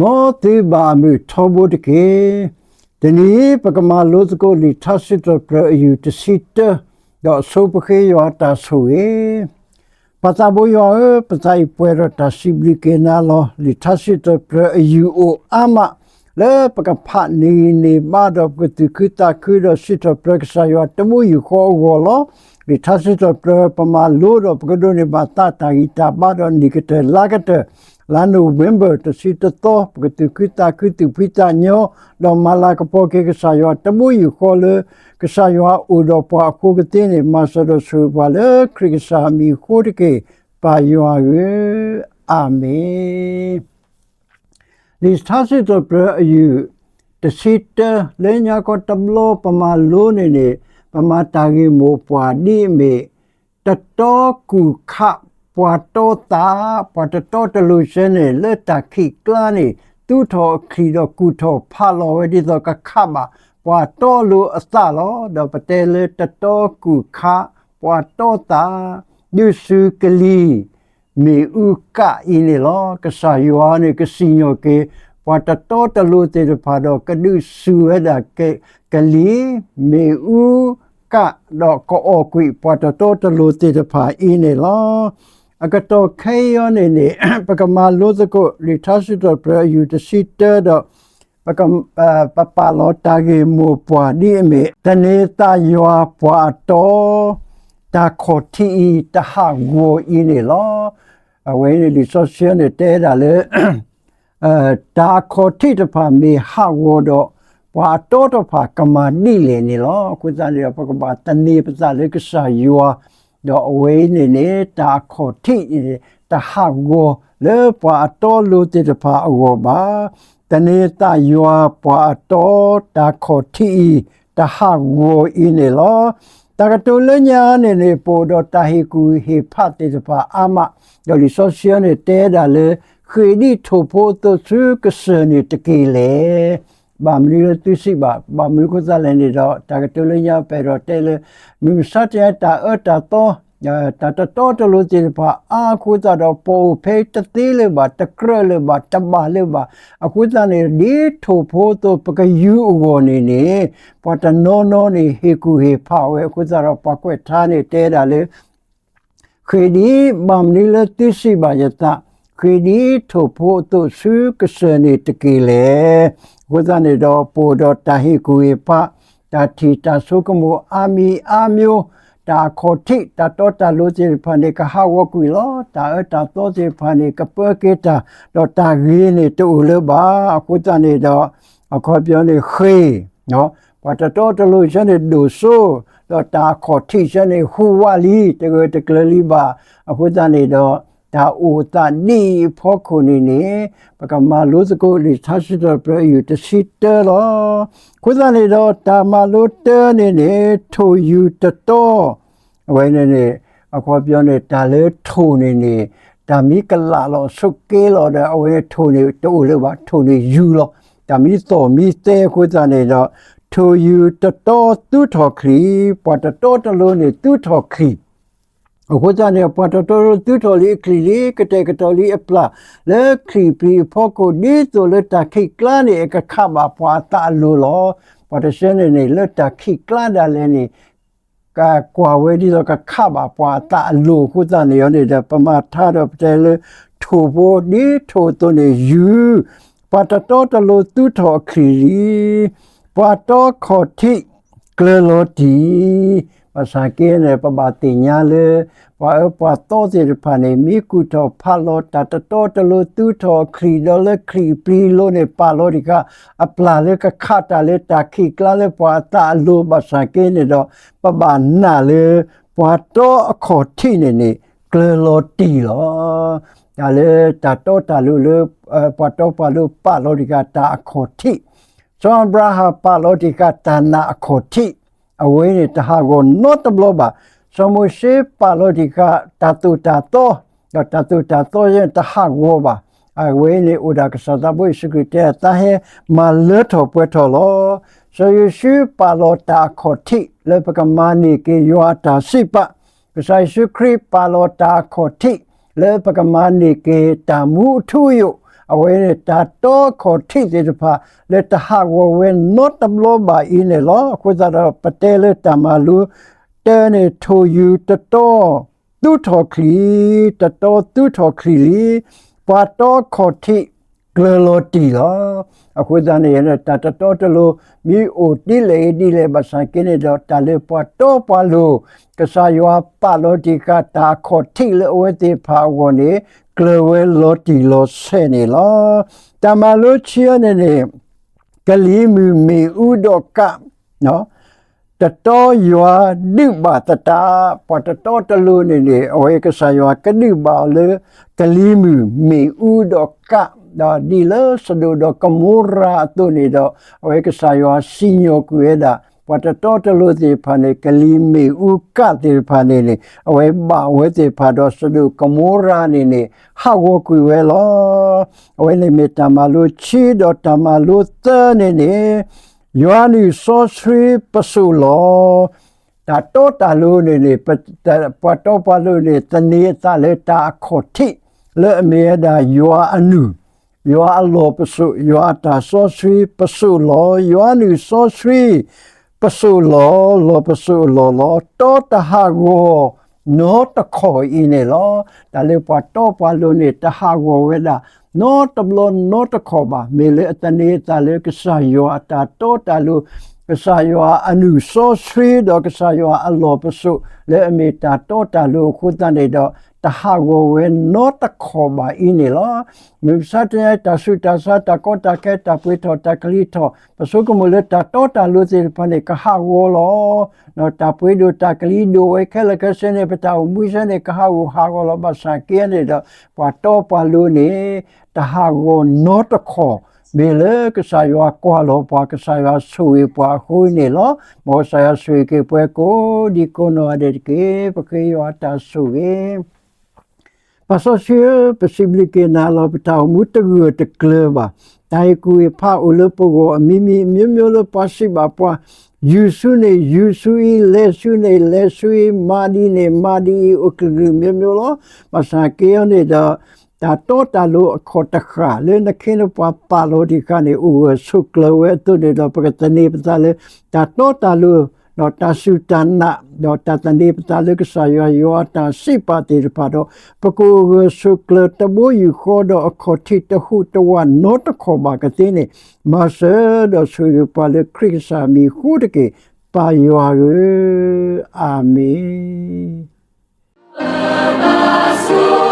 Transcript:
မောတိဘာမီထောဘုတကေတနီပကမာလို့စကိုလီထဆစ်တပရယူတစီတတော့ဆိုပခေယောတာဆိုေပတာဘယောပတိုင်ပွဲရတာစီဘလီကေနာလောလီထဆစ်တပရယူအိုအမလေပကဖာနီနီမာတော့ကတိခိတာခိရစစ်တပရကဆာယောတမှုယူခေါ်ဝလောလီထဆစ်တပရပမာလို့တော့ပကဒိုနေဘာတာတာဂီတာဘာတော့နိကတဲ့လာကတဲ့ la november to si to to porque tu kita kutu pita nyo do mala ka po ke sa yo ta mu yu ko le ka sa yo u do pa ko ke te ne ma sa do su ba le kri ka sa mi ko de ke pa yo ye amen ni sta si to pra yu te si te le nya ko tam lo pa ma lo ne ne pa ma ta gi mo pa ni me ta to ku kha ပွာတော့တာပွာတော့တလူရှင်နဲ့လက်တခိကလာနေသူထောခီတော့ကုထောဖာလောဝဲဒီတော့ကခပါပွာတော့လူအစလောတော့ပတဲလေတတော့ကုခပွာတော့တာညစုကလီမေဥကအင်းလောကဆာယောနေကစီညိုကေပွာတတော့တလူတေဖာတော့ကဒုစုဝဲတာကေကလီမေဥကတော့ကိုအကွိပွာတတော့တလူတေဖာအင်းလော အကတော့ခေယောနေနေပကမာလို့စကိုလီထာရှိတော့ပြယူတစီတဲတော့ပကပပလောတာဂေမောပွားဒီမေတနေတာယောပွားတော့တာခိုတီတဟာဂိုအင်းနေလောအဝဲနေလီဆိုရှယ်နေတဲ့တာလေအဲတာခိုတီတဖာမေဟာဝတော့ပွာတော့တော့ဖာကမာနီလေနေလောကုစားနေပကပါတနေပစားလေကစားယော တော့အဝေးနေနေတာခေါ်ထိတဟာကိုလေပွားတော်လူတေတဖာအဝပါတနေတာယွာပွားတော်တာခေါ်ထိတဟာကိုအင်းနေလောတကတူလညာနေနေပိုတော့တာဟီကူဟေဖတ်တေတဖာအမဒေါ်လီဆိုရှယ်နေတဲတာလေခေဒီထိုဖို့တော့သူကစနေတကီလေ ဘာမလို့သူစီပါဘာမလို့ကစားလဲနေတော့တာကတူလညာပဲတော့တဲလေမြစတဲ့တာအတာတော့တာတတော်တလို့စီပါအခုတော့ပိုဖေးတသေးလေပါတကရလေပါတပါလေပါအခုတနေဒီထိုဖို့တော့ပကယူအောနေနေပတနောနောနေဟေကူဟေဖာဝဲအခုတော့ပကွက်ထားနေတဲတာလေခေဒီဘမ်နီလတိစီပါယတာ ခေဒီထိုဖို့တော့စုကစနေတကီလေဝဇနေတော့ပိုတော့တဟိကူေပတာတီတာဆုကမှုအာမီအာမျိုးတာခေါ်ထိတာတော့တာလို့စီဖန်နေကဟာဝကွေလောတာအတာတော့စီဖန်နေကပကေတာတော့တာရင်းနေတူလပါအခုတနေတော့အခေါ်ပြောနေခေနော်ဘာတတော့တလို့ရှနေဒူဆိုတော့တာခေါ်ထိရှနေဟူဝလီတကယ်တကယ်လီပါအခုတနေတော့ ဒါအိုတာနီဖောခုနေနေပကမာလို့စကိုလီသရှိတော့ပြယူတရှိတဲလောခုစားနေတော့တာမလို့တဲနေနေထိုယူတတော်အဝဲနေနေအခေါ်ပြောနေတာလေထိုနေနေတာမီကလာလောဆုတ်ကေးလောတဲ့အဝဲထိုနေတူလို့ပါထိုနေယူလောဒါမီတော်မီတဲခုစားနေတော့ထိုယူတတော်သူတော်ခရီပတ်တော်တလို့နေသူတော်ခရီ အခုတည်းပတ်တော်တူတော်လေးခရီလေးကတဲ့ကတော်လေးအပလာလေခရီပရီဖို့ကိုဒီဆိုလက်တခိကလာနေကခပါပွားတာလို့လောပတ်တရှင်နေလက်တခိကလာတယ်လည်းနေကကွာဝဲဒီတော့ကခပါပွားတာလို့ခုတည်းနေရနေတဲ့ပမာထားတော့တဲ့လေထိုဖို့ဒီထိုတော့နေယူပတ်တော်တလို့တူတော်ခရီပတ်တော်ခေါ်တိကလလိုတီ ภาษาเกเรปบาติญาเลปาปาโตสิรพานิมีกุทอพาโลตัตโตตโลตุทอครีดอเลครีปรีโลเนปาโลดิกาอปลาเลกะคาตาเลตาคีกลาเลปาตาโลภาษาเกเนดอปบานาเลปาโตอขอที่เนเนกลโลตีหรอตาเลตาโตตาลุเลปาโตปาลุปาโลดิกาตาอขอที่ซอมบราฮาปาโลดิกาตานาอขอที่ င်တဟာကိုပါအဝေးနေဥဒါကစားတဲ့ဘွေစကရတဲ့တာဟဲမလထောပွေထောလောဆိုရရှိပါလို့တာခေါ်တိလေပကမာနီကေယောတာစိပကစားရှိ ခရိပါလို့တာခေါ်တိလေပကမာနီကေတာမူထူယအဝဲတာတော့ခေါ်ထိတဲ့ဖာလက်တဟာဝဝဲ not the blow by in လောခွသာတော့ပတဲလက်တမလူတဲနေထိုယူတတော်သူတော်ခလီတတော်သူတော်ခလီပွားတော့ခေါ်ထိ ကလလိုတီလာအခုတန်းရတဲ့တတတော်တလို့မိအိုတီလေတီလေဘာဆိုင်ကနေတော့တလေပွားတော့ပွားလို့ကစားရွာပလိုတီကတာခေါ်ထိလေဝဲတိဖာဝန်နေကလဝဲလိုတီလိုဆဲနေလားတမလို့ချီရနေနေကလီမီမီဥဒကနော်တတော်ရွာဒိဘာတတာပတတော်တလူနေနေအဝေကစားရွာကဒိဘာလေကလီမီမီဥဒက da di le sedo do kemura tu ni do we ke sayo sinyo kueda pata tota lo te phane kalimi u ka te phane ni we ba we te pha do sedo kemura ni ni ha wo ku we lo we le me tamalu chi do tamalu te ni ni yoani so sri pasu lo တာတောတာလို့နေနေပပတ်တော့ပါလို့နေတနေတလေတာခေါတိလေအမေဒါယောအနု ယောအလောပစုယောတာဆောဆွေပစုလောယောနုဆောဆွေပစုလောလောပစုလောလောတောတဟာကိုနောတခေါ်အင်းနေလောဒါလေပတ်တော့ပါလို့နေတဟာကိုဝဲတာနောတဘလနောတခေါ်ပါမေလေအတနေတာလေကဆာယောအတာတောတာလို့ကစားရွာအနုစောဆွေတော့ကစားရွာအလောပစုလဲအမီတာတော့တာလို့ခုတန်နေတော့ တဟာကိုဝဲနောတခေါ်ပါအင်းနေလားမြစတဲ့တဆုတဆတကောတကဲတပွေထောတကလီထောပစုကမလတတော့တာလို့စေဖနေကဟာဝလောနော်တပွေတို့တကလီတို့ဝဲခဲလကစနေပတာမွေးစနေကဟာဝဟာကောလောပါစာကဲနေတော့ပွာတော့ပါလို့နေတဟာကိုနောတခေါ်မေလေကဆာယောကွာလောပွားကဆာယောဆွေပွားခွေးနေလောမောဆာယောဆွေကေပွဲကိုဒီကိုနောအဒေကေပကေယောတာဆွေ ပါဆိုရှေပစီဘလကေနာလောပတောမူတကူတကလဘာတိုင်ကူဖာအိုလပကိုအမီမီမျိုးမျိုးလပါစီပါပွားယူဆုနေယူဆုဤလေဆုနေလေဆုဤမာဒီနေမာဒီဥကလူမျိုးမျိုးလောမဆာကေယောနေ တော့တာတော့တာလို့အခေါ်တခါလဲနခင်းပွားပါလို့ဒီကနေဥဆုကလဝဲတုနေတော့ပကတနေပတာလဲတာတော့တာလို့တော့တာစုတနာတော့တာတနေပတာလဲကဆာယောယောတာစိပါတိပါတော့ပကိုဆုကလတဘိုယူခေါ်တော့အခေါ်တိတဟုတဝနောတခေါ်ပါကတဲ့နေမဆာတော့ဆုရပါလေခရစ်စာမီခုတကေပါယောအာမင် Abraço